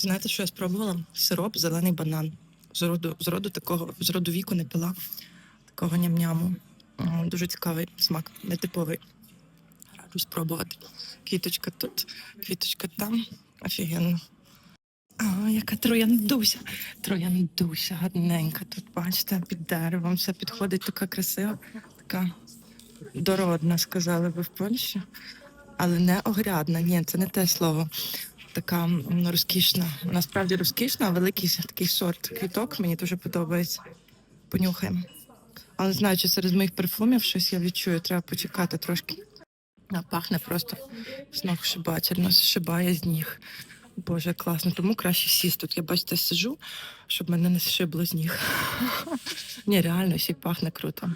Знаєте, що я спробувала? Сироп, зелений банан. З роду, з роду такого, з роду віку не пила такого ням-няму. Дуже цікавий смак, нетиповий. Раджу спробувати. Квіточка тут, квіточка там. Офігенно. А, яка трояндуся. Трояндуся, гарненька. Тут, бачите, під деревом все підходить, така красива, така дородна, сказали би в Польщі. Але не огрядна. Ні, це не те слово. Така розкішна. Насправді розкішна, великий такий сорт квіток мені дуже подобається. Понюхаємо. Але не знаю, чи серед моїх парфумів щось я відчую, треба почекати трошки. А пахне просто сногсшибательно, зшибає з ніг. Боже, класно. Тому краще сісти. Тут я бачите, сижу, щоб мене не зшибло з ніг. Ні, реально, ще й пахне круто.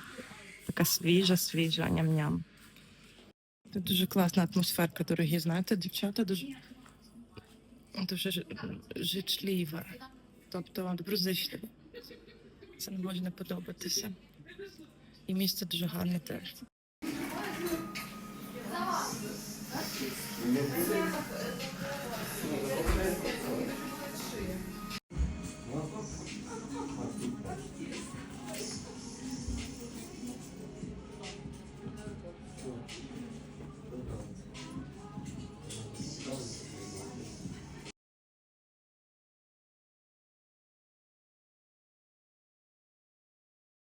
Така свіжа, свіжа, ням-ням. Це дуже класна атмосферка, дорогі. Знаєте, дівчата дуже, дуже ж- жичлива. Тобто доброзичливі. Це не може не подобатися. І місце дуже гарне теж.